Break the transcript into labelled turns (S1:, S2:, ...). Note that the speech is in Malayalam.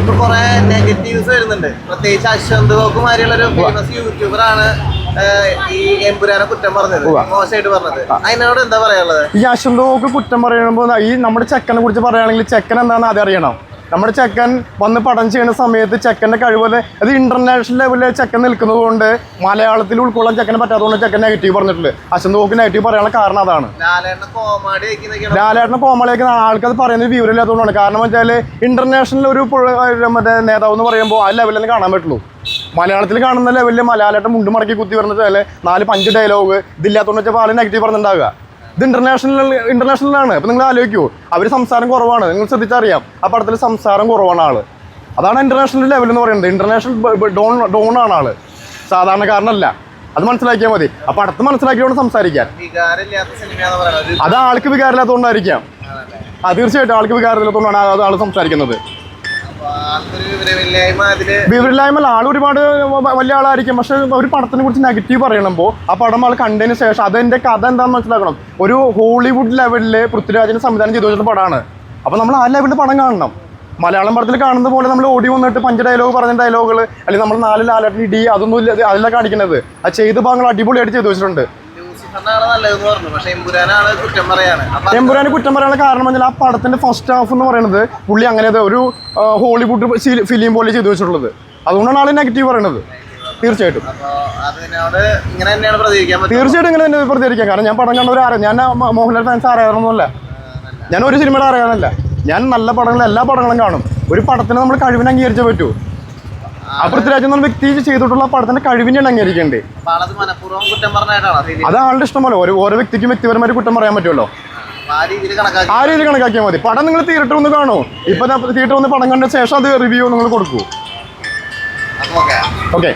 S1: ഇപ്പൊ കുറെ നെഗറ്റീവ്സ് വരുന്നുണ്ട്. പ്രത്യേകിച്ച് അശ്വന്ത് ഗോകുമാരിയുള്ള ഒരു ഫേമസ് യൂട്യൂബർ ആണ് ഈ എമ്പുരാനെ കുറ്റം പറഞ്ഞത് മോശമായിട്ട് പറഞ്ഞത്. അതിനോട് എന്താ പറയാനുള്ളത്?
S2: ഈ അശ്വന്ത് കുറ്റം പറയുമ്പോൾ ഈ നമ്മുടെ ചെക്കനെ കുറിച്ച് പറയുകയാണെങ്കിൽ ചെക്കൻ എന്താണെന്ന് ആദ്യം അറിയണം. നമ്മുടെ ചെക്കൻ വന്ന് പഠനം ചെയ്യുന്ന സമയത്ത് ചെക്കന്റെ കഴിവ് അത് ഇന്റർനാഷണൽ ലെവലിൽ ചെക്കൻ നിൽക്കുന്നത് കൊണ്ട് മലയാളത്തിൽ ഉൾക്കൊള്ളാൻ ചെക്കൻ പറ്റാത്തതുകൊണ്ട് ചെക്കൻ നെഗറ്റീവ് പറഞ്ഞിട്ടുണ്ട്. അശ്വന്ത് നോക്കി നെഗറ്റീവ് പറയാനുള്ള കാരണം അതാണ്.
S1: ലാലേട്ടനെ കോമാടി വയ്ക്കുന്നൊക്കെയാണ്
S2: ആൾക്കത് പറയുന്നത് വിവരമില്ലാത്തതുകൊണ്ടാണ് കാരണം വെച്ചാൽ ഇന്റർനാഷണൽ ഒരു മറ്റേ നേതാവ് എന്ന് പറയുമ്പോൾ ആ ലെവലിൽ കാണാൻ പറ്റുള്ളൂ. മലയാളത്തിൽ കാണുന്ന ലെവലിൽ മലയാളം മുണ്ട് മടക്കി കുത്തി പറഞ്ഞിട്ട് നാല് പഞ്ച് ഡയലോഗ് ഇതില്ലാത്തതുകൊണ്ട് വെച്ചാൽ ആൾ നെഗറ്റീവ് പറഞ്ഞിട്ടുണ്ടാവുക. ഇത് ഇന്റർനാഷണൽ ഇന്റർനാഷണലാണ് അപ്പൊ നിങ്ങൾ ആലോചിക്കൂ. അവർ സംസാരം കുറവാണ്. നിങ്ങൾ ശ്രദ്ധിച്ചറിയാം. ആ പടത്തിൽ സംസാരം കുറവാണ് ആൾ. അതാണ് ഇന്റർനാഷണൽ ലെവൽ എന്ന് പറയുന്നത്. ഇന്റർനാഷണൽ ഡോൺ ഡോൺ ആണ് ആൾ. സാധാരണക്കാരനല്ല അത് മനസ്സിലാക്കിയാൽ മതി. അപ്പൊ അടുത്ത് മനസ്സിലാക്കിയോണ്ട് സംസാരിക്കാൻ അത് ആൾക്ക് വികാരമില്ലാത്തതുകൊണ്ടായിരിക്കാം. ആ തീർച്ചയായിട്ടും ആൾക്ക് വികാരമില്ലാത്തതുകൊണ്ടാണ് അത് ആൾ സംസാരിക്കുന്നത്.
S1: വിവരമില്ലായ്മ
S2: ആൾ ഒരുപാട് വലിയ ആളായിരിക്കും. പക്ഷെ ഒരു പടത്തിനെ കുറിച്ച് നെഗറ്റീവ് പറയണമ്പോൾ ആ പടം ആൾ കണ്ടതിന് ശേഷം അതെന്റെ കഥ എന്താണെന്ന് മനസ്സിലാക്കണം. ഒരു ഹോളിവുഡ് ലെവലിൽ പൃഥ്വിരാജിനെ സംവിധാനം ചെയ്തു വെച്ചിട്ട് പടമാണ് അപ്പൊ നമ്മൾ ആ ലെവലിൽ പടം കാണണം. മലയാളം പടത്തിൽ കാണുന്ന പോലെ നമ്മൾ ഓടി വന്നിട്ട് പഞ്ച് ഡയലോഗ് പറഞ്ഞ ഡയലോഗുകൾ അല്ലെങ്കിൽ നമ്മൾ നാല് ലാലട്ടിന് ഇടി അതൊന്നും ഇല്ല അതിലാണ് കാണിക്കുന്നത് ആ ചെയ്ത ഭാഗങ്ങൾ അടിപൊളിയായിട്ട് ചെയ്തു വെച്ചിട്ടുണ്ട്. എമ്പുരാന് കുറ്റം പറയാനുള്ള കാരണം എന്നാൽ ആ പടത്തിന്റെ ഫസ്റ്റ് ഹാഫ് എന്ന് പറയുന്നത് പുള്ളി അങ്ങനെ ഒരു ഹോളിവുഡ് ഫിലിം പോലെ ചെയ്തു വെച്ചിട്ടുള്ളത്. അതുകൊണ്ടാണ് ആൾ നെഗറ്റീവ് പറയണത്. തീർച്ചയായിട്ടും. തീർച്ചയായിട്ടും ഇങ്ങനെ തന്നെ പ്രതികരിക്കാം കാരണം ഞാൻ പടം കണ്ട ഒരു ആരാ? ഞാൻ മോഹൻലാൽ ഫാൻസ് അറിയാറൊന്നുമല്ല ഞാൻ ഒരു സിനിമയുടെ അറിയാനല്ല ഞാൻ നല്ല പടങ്ങളും എല്ലാ പടങ്ങളും കാണും. ഒരു പടത്തിന് നമ്മൾ കഴിവിനെ അംഗീകരിച്ചേ പറ്റൂ. ആ പൃഥ്വിരാജ് എന്ന വ്യക്തി ചെയ്തിട്ടുള്ള പടത്തിന്റെ കഴിവിനെയാണ് അംഗീകരിക്കേണ്ടത്. അത് ആളുടെ ഇഷ്ടമല്ലോ ഓരോ ഓരോ വ്യക്തിക്കും വ്യക്തിപരമായിട്ട് കുറ്റം പറയാൻ പറ്റുമല്ലോ.
S1: ആ രീതിയിൽ
S2: കണക്കാക്കിയാൽ മതി. പടം നിങ്ങൾ തിയേറ്റർ ഒന്ന് കാണൂ. ഇപ്പൊ തിയേറ്റർ ഒന്ന് പടം കണ്ട ശേഷം അത് റിവ്യൂ നിങ്ങൾ കൊടുക്കൂ. ഓക്കെ